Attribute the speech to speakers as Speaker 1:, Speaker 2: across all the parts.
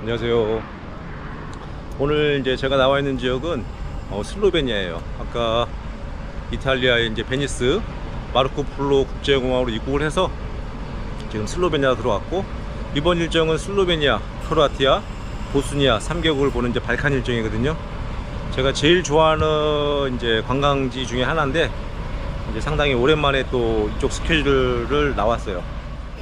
Speaker 1: 안녕하세요. 오늘 이제 제가 나와 있는 지역은 어, 슬로베니아예요. 아까 이탈리아의 이제 베니스 마르코 폴로 국제공항으로 입국을 해서 지금 슬로베니아 들어왔고 이번 일정은 슬로베니아, 크로아티아, 보스니아 3개국을 보는 이제 발칸 일정이거든요. 제가 제일 좋아하는 이제 관광지 중에 하나인데 이제 상당히 오랜만에 또 이쪽 스케줄을 나왔어요.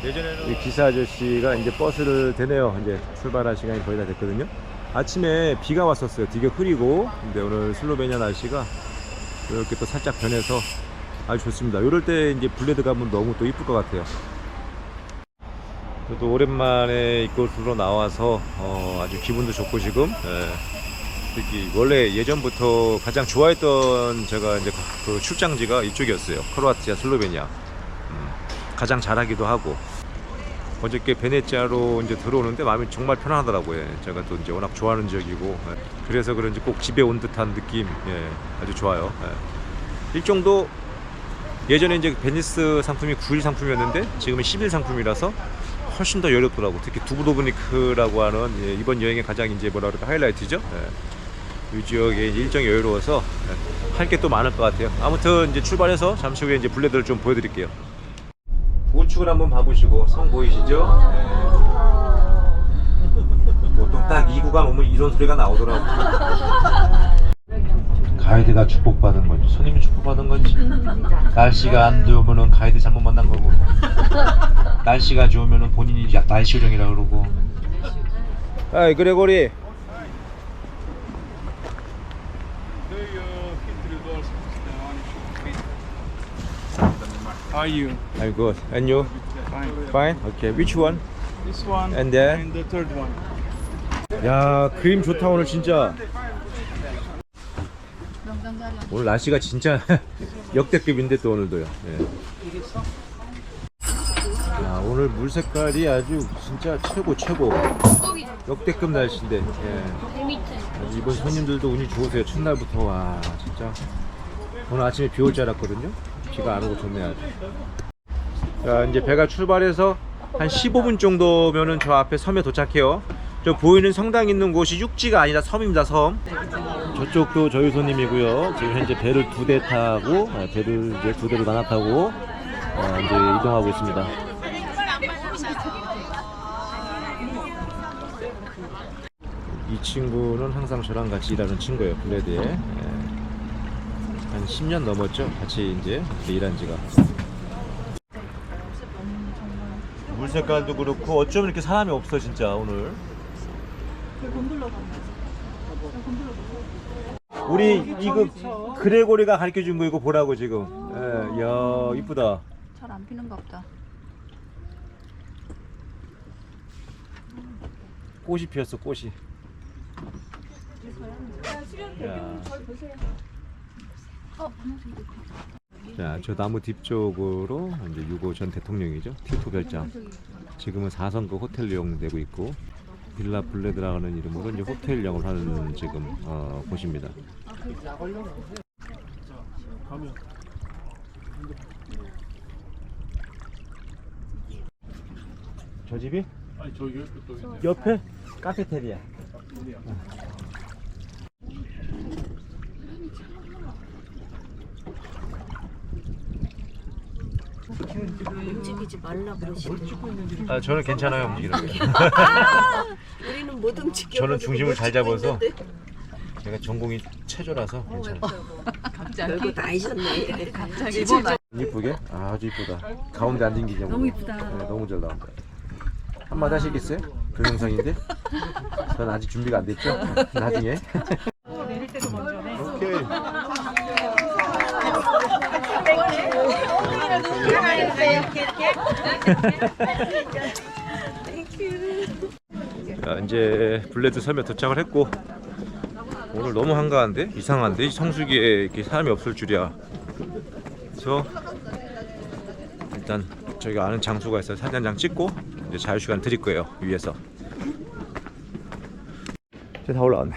Speaker 1: 예전에는 이 기사 아저씨가 이제 버스를 대네요. 이제 출발할 시간이 거의 다 됐거든요. 아침에 비가 왔었어요. 되게 흐리고. 근데 오늘 슬로베니아 날씨가 이렇게 또 살짝 변해서 아주 좋습니다. 이럴 때 이제 블레드 가면 너무 또 이쁠 것 같아요. 저도 오랜만에 이곳으로 나와서 어, 아주 기분도 좋고 지금 예. 특히 원래 예전부터 가장 좋아했던 제가 이제 그 출장지가 이쪽이었어요. 크로아티아, 슬로베니아. 음, 가장 잘하기도 하고 어저께 베네치아로 이제 들어오는데 마음이 정말 편안하더라고요. 예. 제가 또 이제 워낙 좋아하는 지역이고 예. 그래서 그런지 꼭 집에 온 듯한 느낌 예. 아주 좋아요. 예. 일정도 예전에 이제 베니스 상품이 9일 상품이었는데 지금은 10일 상품이라서 훨씬 더 여렵더라고. 특히 두브로브니크라고 하는 예, 이번 여행의 가장 이제 뭐라 그럴까 하이라이트죠. 예. 이 지역의 일정이 여유로워서 할게 또 많을 것 같아요. 아무튼 이제 출발해서 잠시 후에 이제 블레드를 좀 보여드릴게요. 우측을 한번 봐보시고 성 보이시죠? 보통 딱 이 구간 오면 이런 소리가 나오더라고. 가이드가 축복받은 건지 손님이 축복받은 건지 날씨가 안 좋으면은 가이드 잘못 만난 거고 날씨가 좋으면은 본인이 약 날씨 요정이라 그러고. 아이 그레고리.
Speaker 2: How are you?
Speaker 1: I'm good. And you?
Speaker 2: Fine.
Speaker 1: Fine. Okay. Which one?
Speaker 2: This one
Speaker 1: And then?
Speaker 2: and the third one.
Speaker 1: 야 그림 좋다 오늘 진짜 오늘 날씨가 진짜 역대급인데 또 오늘도요 예. 야 오늘 물 색깔이 아주 진짜 최고 최고 역대급 날씨인데 예. 아주 이번 손님들도 운이 좋으세요 첫날부터 와 진짜 오늘 아침에 비 올 줄 알았거든요 비가 안 오고 좋네 아주 자 이제 배가 출발해서 한 15분 정도면은 저 앞에 섬에 도착해요. 저 보이는 성당 있는 곳이 육지가 아니라 섬입니다 섬. 저쪽도 저희 손님이고요. 지금 현재 배를 두 대 타고 아, 배를 이제 두 대로 나눠 타고 어, 이제 이동하고 있습니다. 이 친구는 항상 저랑 같이 일하는 친구예요 블레드에. 예. 한 10년 넘었죠? 같이 이제 일한 지가. 물 색깔도 그렇고 어쩜 이렇게 사람이 없어 진짜 오늘? 우리 이거 그레고리가 가르쳐 준 거 이거 보라고 지금. 예, 이야 이쁘다.
Speaker 3: 잘 안 피는가 보다.
Speaker 1: 꽃이 피었어 꽃이. 야. 자, 저 나무 뒤쪽으로 이제 유고 전 대통령이죠. 티토 별장. 지금은 4성급 호텔용 되고 있고 빌라 블레드라는 이름으로 이제 호텔용을 하는 지금 어, 곳입니다. 저 집이
Speaker 2: 아니 저 옆에 또 있네.
Speaker 1: 옆에 카페테리아.
Speaker 4: 움직이지 말라 그러시는
Speaker 1: 아, 저는 괜찮아요 움직이는 게.
Speaker 4: 우리는 못 움직여
Speaker 1: 저는 중심을 잘 잡아서 제가 전공이 체조라서 괜찮아요.
Speaker 4: 별거 다 하셨네 갑자기
Speaker 1: 이쁘게? 아주 이쁘다. 가운데 앉은 게 너무 이쁘다. 네, 너무 잘 나온다. 한마디 하시겠어요? 동영상인데? 전 아직 준비가 안 됐죠? 나중에. 오케이. 자, 이제 블레드 섬에 도착을 했고 오늘 너무 한가한데? 이상한데? 이 성수기에 이렇게 사람이 없을 줄이야. 그래서 일단 저희가 아는 장소가 있어서 사진 한 장 찍고 이제 자유시간 드릴 거예요 위에서. 이제 다 올라왔네.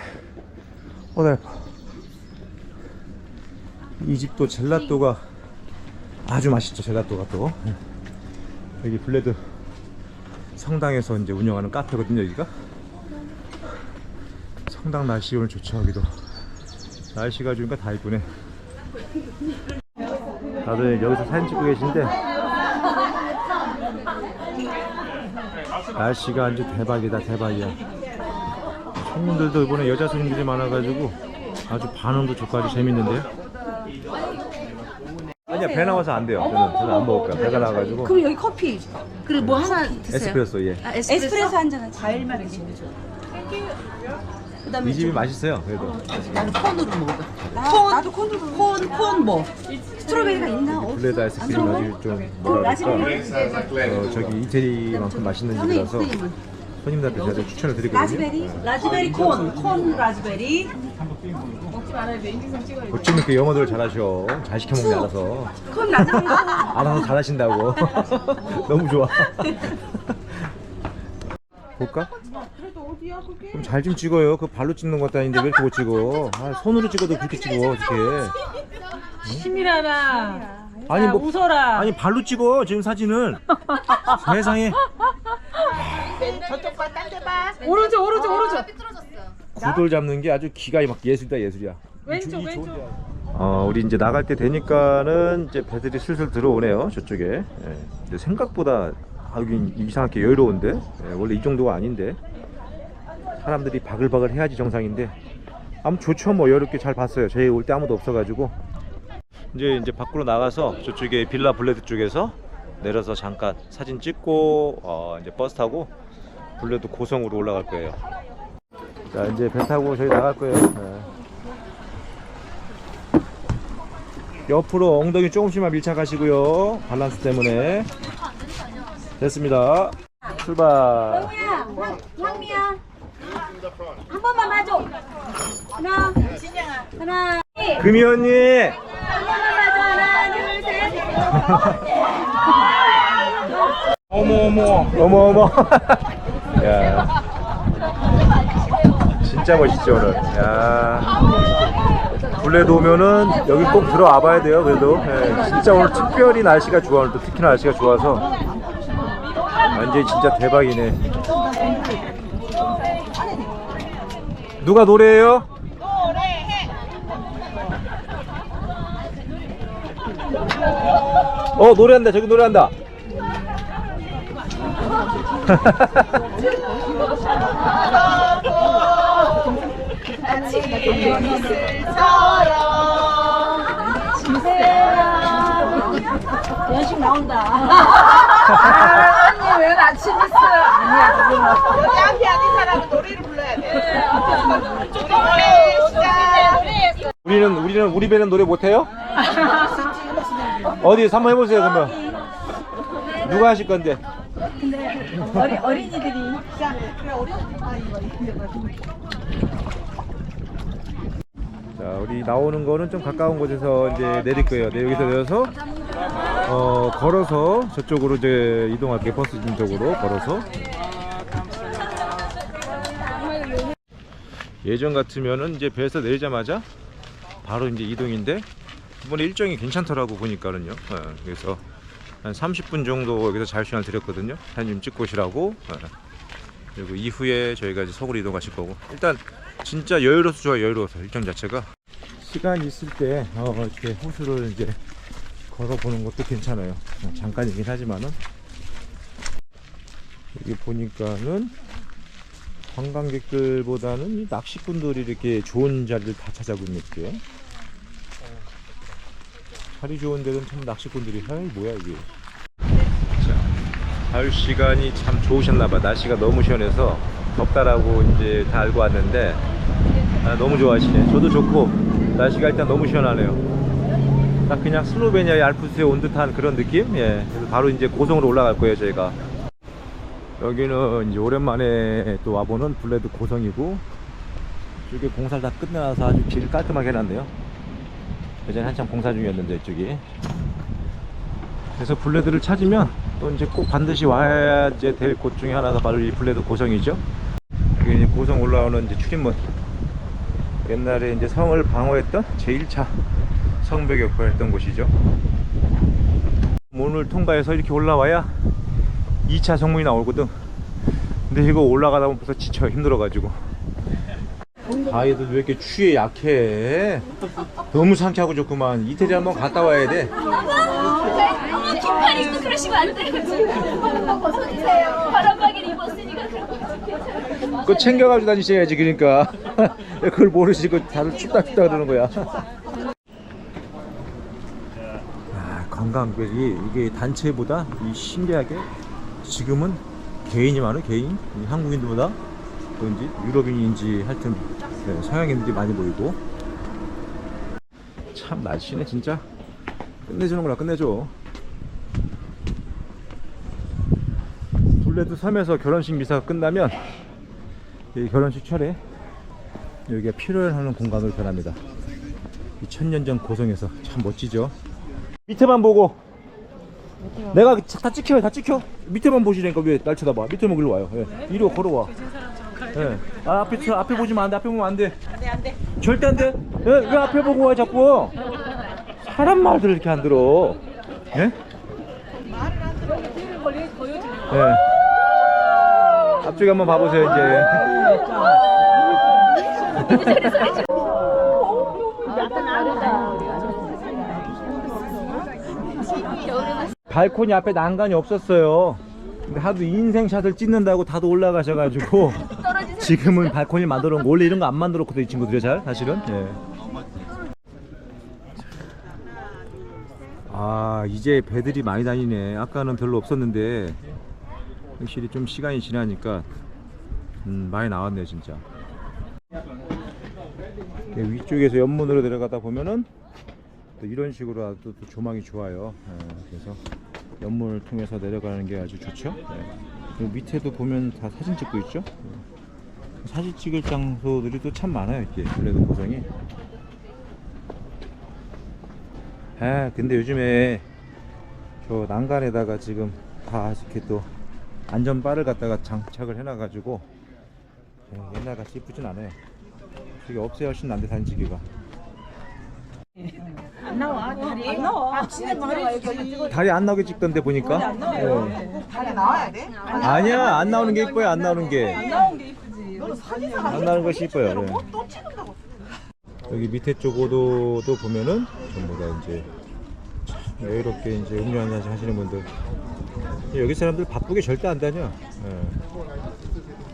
Speaker 1: 오늘 이 집도 젤라또가 아주 맛있죠 젤라또가 또 여기 블레드 성당에서 이제 운영하는 카페거든요 여기가. 상당 날씨 오늘 좋죠 여기도. 날씨가 좋으니까 다 이쁘네. 다들 여기서 사진 찍고 계신데 날씨가 아주 대박이다 대박이야. 손님들도 이번에 여자 손님들이 많아가지고 아주 반응도 좋고 아주 재밌는데요 아니야 배 나와서 안 돼요 저는, 저는 안 먹을 거야 배가 나와가지고
Speaker 3: 그럼 여기 커피 그리고 뭐 하나 드세요.
Speaker 1: 에스프레소 예.
Speaker 3: 아, 에스프레소, 한 잔. 과일만 드시면 되죠.
Speaker 1: 이 집이 맛있어요 그래도
Speaker 3: 나는 콘으로 먹어. 콘, 나도 콘으로. 콘, 콘 뭐? 스트로베리가 있나? 없어?
Speaker 1: 블레드 아이스크림 아주 좀 뭐랄까 어, 저기 이태리만큼 맛있는 집이라서 손님들한테 제가 좀 추천을 드리거든요
Speaker 3: 라즈베리? 라즈베리 콘. 콘 라즈베리.
Speaker 1: 어쩜 이렇게 영어들을 잘하셔? 잘 시켜먹네 알아서.
Speaker 3: 콘 라즈베리.
Speaker 1: 알아서 잘하신다고. 너무 좋아. 볼까? 좀잘좀 찍어요. 그 발로 찍는 것도 아닌데 왜 이렇게 못 찍어? 아, 손으로 찍어도 그렇게 찍어 어떻게?
Speaker 5: 시민아나
Speaker 1: 아니 뭐
Speaker 5: 웃어라.
Speaker 1: 아니 발로 찍어 지금 사진을 세상에.
Speaker 5: 오른쪽 오른쪽 오른쪽
Speaker 1: 구돌 잡는 게 아주 기가 막 예술이다 예술이야.
Speaker 5: 왼쪽 왼쪽.
Speaker 1: 어, 우리 이제 나갈 때 되니까는 이제 배들이 슬슬 들어오네요 저쪽에. 예. 근데 생각보다 아, 여기 이상하게 여유로운데? 예, 원래 이 정도가 아닌데. 사람들이 바글바글 해야지 정상인데. 아무 좋죠 뭐. 여유롭게 잘 봤어요. 저희 올 때 아무도 없어가지고. 이제 이제 밖으로 나가서 저쪽에 빌라 블레드 쪽에서 내려서 잠깐 사진 찍고 어, 이제 버스 타고 블레드 고성으로 올라갈 거예요 자 이제 배 타고 저희 나갈 거예요 예. 옆으로 엉덩이 조금씩만 밀착하시고요. 밸런스 때문에. 됐습니다. 출발.
Speaker 6: 황미야 한 번만 봐줘 하나 하나
Speaker 1: 금이 언니.
Speaker 6: 한 번만 봐줘 하나 둘셋
Speaker 1: 어머 어머. 어머 어머. 야. 진짜 멋있죠 오늘. 야. 블레드 오면은 여기 꼭 들어와 봐야 돼요. 그래도 예, 진짜 오늘 특별히 날씨가 좋아. 오늘 또 특히나 날씨가 좋아서 완전히 진짜 대박이네. 누가 노래해요? 어 노래한다 저기 노래한다
Speaker 3: 연식 나온다.
Speaker 5: 언니 왜 아침 있어 아니야 여기 앞에 앉은 사람은 노래를 불러야 돼 노래 시작
Speaker 1: 우리는 우리는 우리 배는 노래 못해요? 어디 한번 해보세요 그러면 누가 하실 건데?
Speaker 3: 어리, 어린이들이.
Speaker 1: 자 우리 나오는 거는 좀 가까운 곳에서 이제 내릴 거예요. 네, 여기서 내려서 어 걸어서 저쪽으로 이제 이동할게요. 버스 쪽으로 걸어서. 예전 같으면은 이제 배에서 내리자마자 바로 이제 이동인데 이번에 일정이 괜찮더라고 보니까는요. 예, 그래서 한 30분 정도 여기서 자유 시간을 드렸거든요. 사진 좀 찍고 오시라고. 예. 그리고 이후에 저희가 이제 서울로 이동하실 거고 일단 진짜 여유로워서 좋아요 여유로워서 일정 자체가 시간 있을 때 어, 이렇게 호수를 이제 걸어보는 것도 괜찮아요. 어, 잠깐이긴 하지만은. 여기 보니까는 관광객들보다는 이 낚시꾼들이 이렇게 좋은 자리를 다 찾아보고 있고요 자리 좋은 데는 참 낚시꾼들이 아이 뭐야 이게. 가을 시간이 참 좋으셨나봐. 날씨가 너무 시원해서 덥다라고 이제 다 알고 왔는데 아, 너무 좋아하시네. 저도 좋고 날씨가 일단 너무 시원하네요. 딱 그냥 슬로베니아의 알프스에 온 듯한 그런 느낌? 예. 그래서 바로 이제 고성으로 올라갈 거예요, 저희가. 여기는 이제 오랜만에 또 와보는 블레드 고성이고 이쪽에 공사를 다 끝내놔서 아주 길 깔끔하게 해놨네요. 예전에 한참 공사 중이었는데 이쪽이. 그래서 블레드를 찾으면 또 이제 꼭 반드시 와야 될 곳 중에 하나가 바로 이 블레드 고성이죠. 이제 고성 올라오는 이제 출입문. 옛날에 이제 성을 방어했던 제1차 성벽 역할을 했던 곳이죠. 문을 통과해서 이렇게 올라와야 2차 성문이 나오거든. 근데 이거 올라가다 보면 벌써 지쳐 힘들어 가지고. 아이들 왜 이렇게 추위에 약해? 너무 상쾌하고 좋구만. 이태리 한번 갔다 와야 돼.
Speaker 6: 어머 입고 그러시면 안 돼요. 한번 벗어주세요. 바람막이를 입었으니까 그런 거 괜찮아요.
Speaker 1: 그거 챙겨가지고 다니셔야지, 그러니까. 그걸 모르시고 다들 춥다 춥다 그러는 거야. 아, 관광객이 이게 단체보다 이 신기하게 지금은 개인이 많아, 개인. 이 한국인들보다 그런지 유럽인인지 하여튼 네, 서양인들이 많이 보이고. 참 날씨네 진짜 끝내주는 거라 끝내줘. 둘레도 섬에서 결혼식 미사가 끝나면 이 결혼식 철에 여기가 필요하는 공간으로 변합니다. 이 천년 전 고성에서 참 멋지죠. 밑에만 보고 내가 다 찍혀요, 다 찍혀. 밑에만 보시라니까 왜 날 쳐다봐? 밑에만 글로 와요. 예. 이리로 걸어와. 예. 아 앞에 쳐- 앞에 보지면 안 돼. 앞에 보면 안 돼. 안돼 안돼. 절대 안 돼. 예, 왜 앞에 보고 와 자꾸? 사람 말들 이렇게 안 들어. 예? 예. 앞쪽에 한번 봐보세요 이제. 발코니 앞에 난간이 없었어요. 근데 하도 인생샷을 찍는다고 다들 올라가셔가지고 지금은 발코니 만들어 놓은 거 원래 이런 거 안 만들어 놓거든 이 친구들이 잘 사실은. 예. 아 이제 배들이 많이 다니네. 아까는 별로 없었는데 확실히 좀 시간이 지나니까 음, 많이 나왔네요 진짜. 예, 위쪽에서 연문으로 내려가다 보면은 또 이런 식으로 아주 또 조망이 좋아요. 예, 그래서 연문을 통해서 내려가는 게 아주 좋죠. 예. 그리고 밑에도 보면 다 사진 찍고 있죠. 예. 사진 찍을 장소들이 또 참 많아요. 이렇게 블레드 고성이. 아 근데 요즘에 저 난간에다가 지금 다 이렇게 또 안전바를 갖다가 장착을 해놔가지고 예, 옛날 같이 이쁘진 않아요. 저게 없어야 훨씬 난데 사진 찍기가.
Speaker 3: 안 나와 다리 안 나와 아, 진짜 말해주지
Speaker 1: 다리 안 나오게 찍던데 보니까. 예.
Speaker 5: 다리 나와야 돼?
Speaker 1: 아니야 안 나오는 게 이뻐요 안 나오는 게.
Speaker 3: 나온 게 이쁘지
Speaker 5: 너는 사진사
Speaker 1: 안 나오는 것이 이뻐요. 예.
Speaker 5: 또 찍는다고.
Speaker 1: 여기 밑에 쪽으로도 보면은 전부 다 이제 참 여유롭게 이제 음료 한잔 하시는 분들. 여기 사람들 바쁘게 절대 안 다녀. 예.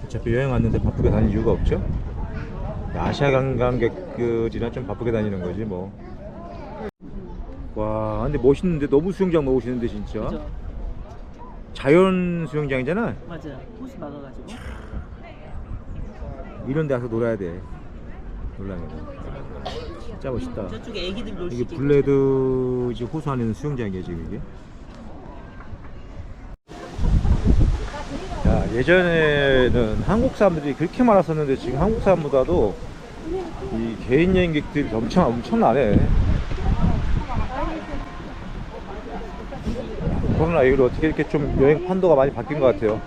Speaker 1: 어차피 여행 왔는데 바쁘게 다닐 이유가 없죠. 아시아 관광객들이나 좀 바쁘게 다니는 거지 뭐. 와, 근데 멋있는데 너무 수영장 넣으시는데 진짜. 자연 수영장이잖아.
Speaker 3: 맞아 호수 막아가지고
Speaker 1: 이런 데 와서 놀아야 돼. 놀라면. 진짜 멋있다.
Speaker 3: 저쪽에 애기들 놀 수
Speaker 1: 이게
Speaker 3: 있게
Speaker 1: 블레드 이제 호수 안에 있는 수영장이에요 지금 이게. 예전에는 한국 사람들이 그렇게 많았었는데 지금 한국 사람보다도 이 개인 여행객들이 엄청 엄청나네. 코로나 이후로 어떻게 이렇게 좀 여행 판도가 많이 바뀐 것 같아요.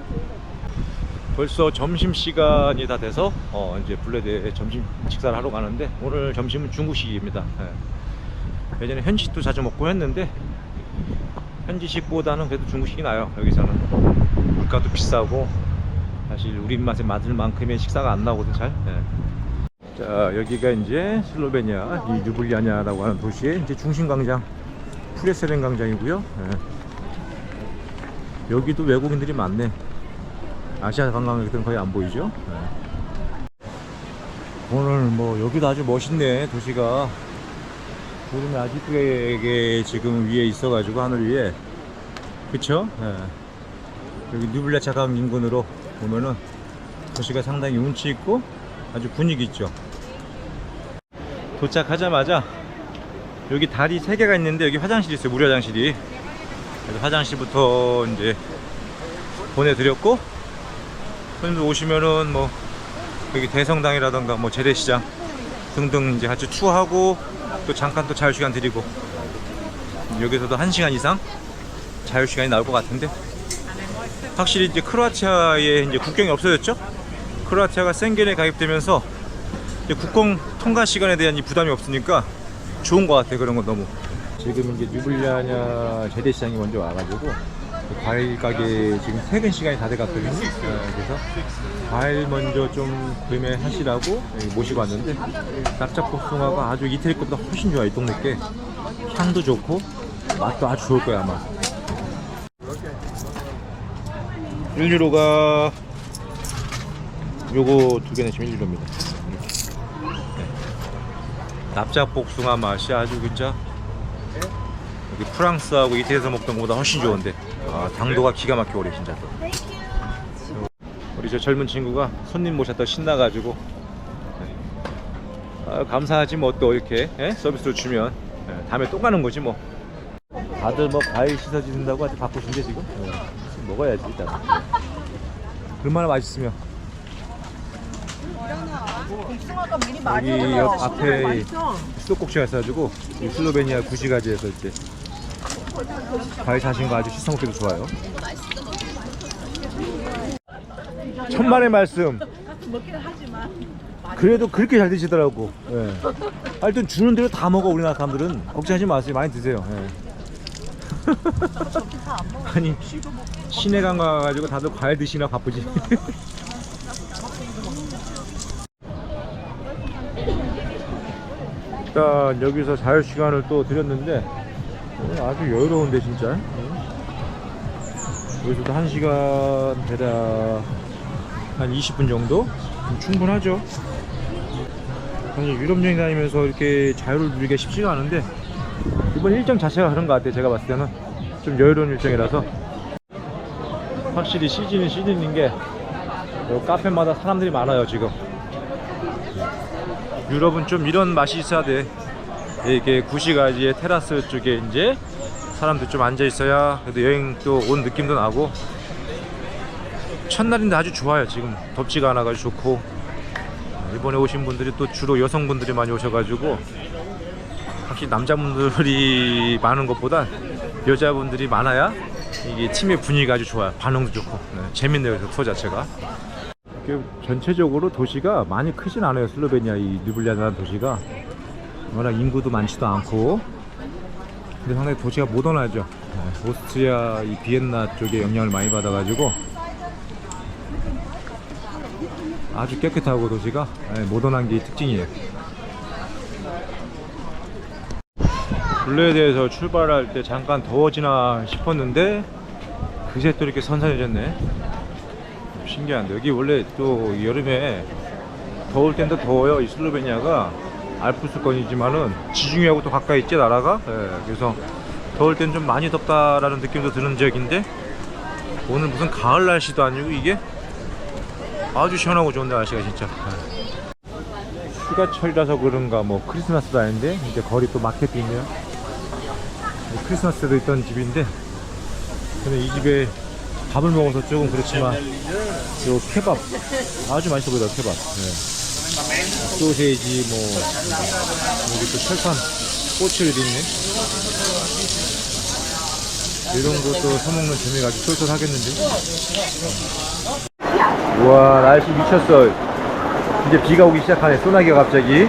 Speaker 1: 벌써 점심 시간이 다 돼서 어 이제 블레드에 점심 식사를 하러 가는데 오늘 점심은 중국식입니다. 예. 예전에 현지식도 자주 먹고 했는데 현지식보다는 그래도 중국식이 나요. 여기서는 물가도 비싸고 사실 우리 입맛에 맞을 만큼의 식사가 안 나오거든 잘. 예. 자 여기가 이제 슬로베니아 이 류블리아냐라고 하는 도시의 이제 중심 광장 프레세렌 광장이고요. 예. 여기도 외국인들이 많네. 아시아 관광객들은 거의 안 보이죠? 네. 오늘 뭐 여기도 아주 멋있네 도시가 구름이 아주 이쁘게 지금 위에 있어가지고 하늘 위에 그쵸? 네. 여기 뉴블레차 강 인근으로 보면은 도시가 상당히 운치 있고 아주 분위기 있죠 도착하자마자 여기 다리 세 개가 있는데 여기 화장실이 있어요 무료 화장실이 그래서 화장실부터 이제 보내드렸고 손님들 오시면은 뭐 여기 대성당이라던가 뭐 재래시장 등등 이제 같이 투어하고 또 잠깐 또 자유시간 드리고. 여기서도 한 시간 이상 자유시간이 나올 것 같은데. 확실히 이제 크로아티아에 이제 국경이 없어졌죠? 크로아티아가 생겐에 가입되면서 국경 통과 시간에 대한 이 부담이 없으니까 좋은 것 같아 그런 건 너무. 지금 이제 뉴블리아냐 재래시장이 먼저 와가지고 과일 가게 지금 퇴근 시간이 다 돼갔거든요. 예, 그래서 과일 먼저 좀 구매하시라고 모시고 왔는데 납작복숭아가 아주 이태리 것보다 훨씬 좋아 이 동네 게 향도 좋고 맛도 아주 좋을 거야 아마. 1유로가 요거 두개 내시면 1유로입니다. 네. 납작복숭아 맛이 아주 진짜 여기 프랑스하고 이태리에서 먹던 것보다 훨씬 좋은데. 아, 당도가 기가 막혀 오래 진짜 우리 저 젊은 친구가 손님 모셨다 신나가지고. 네. 아, 감사하지 뭐 또 이렇게 예? 서비스로 주면. 예, 다음에 또 가는 거지 뭐. 다들 뭐 과일 씻어주신다고 아주 바쁘신데 지금? 예, 먹어야지 일단. 얼마나 맛있으면. 여기 옆 앞에 수도꼭지가 있어가지고 이 슬로베니아 구시가지에서 이제 과일 거 아주 시성 먹기도 좋아요. 천만의 말씀. 그래도 그렇게 잘 드시더라고. 예. 하여튼 주는 대로 다 먹어 우리나라 사람들은 걱정하지 마세요. 많이 드세요. 예. 아니 시내 강 가가지고 다들 과일 드시나 바쁘지. 일단 여기서 자유 시간을 또 드렸는데 어, 아주 여유로운데 진짜. 어. 여기서도 한 시간 대략 한 20분 정도? 좀 충분하죠. 사실 유럽 여행 다니면서 이렇게 자유를 누리기가 쉽지가 않은데 이번 일정 자체가 그런 것 같아요 제가 봤을 때는. 좀 여유로운 일정이라서. 확실히 시즌이 시즌인 게요 카페마다 사람들이 많아요 지금. 유럽은 좀 이런 맛이 있어야 돼. 이게 구시가지의 테라스 쪽에 이제 사람들 좀 앉아 있어야 그래도 여행 또 온 느낌도 나고 첫날인데 아주 좋아요. 지금 덥지가 않아가지고 좋고 이번에 오신 분들이 또 주로 여성분들이 많이 오셔가지고 확실히 남자분들이 많은 것보다 여자분들이 많아야 이게 팀의 분위기가 아주 좋아요. 반응도 좋고 네, 재밌네요. 그 투어 자체가. 그 전체적으로 도시가 많이 크진 않아요. 슬로베니아 이 르블리아라는 도시가 워낙 인구도 많지도 않고 근데 상당히 도시가 모던하죠. 네, 오스트리아 이 비엔나 쪽에 영향을 많이 받아가지고 아주 깨끗하고 도시가 네, 모던한 게 특징이에요. 블레드에서 출발할 때 잠깐 더워지나 싶었는데 그새 또 이렇게 선선해졌네. 신기한데 여기 원래 또 여름에 더울 땐 더 더워요 이 슬로베니아가 알프스권이지만은 지중해하고 또 가까이 있지 나라가 예, 그래서 더울 땐 좀 많이 덥다라는 느낌도 드는 지역인데 오늘 무슨 가을 날씨도 아니고 이게 아주 시원하고 좋은데 날씨가 진짜 예. 휴가철이라서 그런가 뭐 크리스마스도 아닌데 이제 거리 또 마켓도 있네요 크리스마스 때도 있던 집인데 저는 이 집에 밥을 먹어서 조금 그렇지만 요 케밥 아주 맛있어 보이다 케밥 네. 소세지 뭐 여기 또 철판 꼬치를 있네. 이런 것도 사먹는 재미가 아주 쏠쏠하겠는데? 우와 날씨 미쳤어 이제 비가 오기 시작하네 소나기가 갑자기. 예.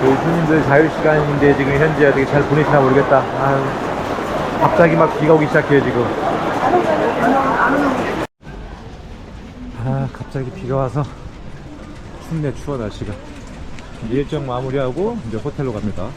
Speaker 1: 저희 손님들 자유시간인데 지금 현재 어떻게 잘 보내시나 모르겠다. 아, 갑자기 막 비가 오기 시작해요 지금. 아 갑자기 비가 와서 춥네 추워 날씨가. 일정 마무리하고 이제 호텔로 갑니다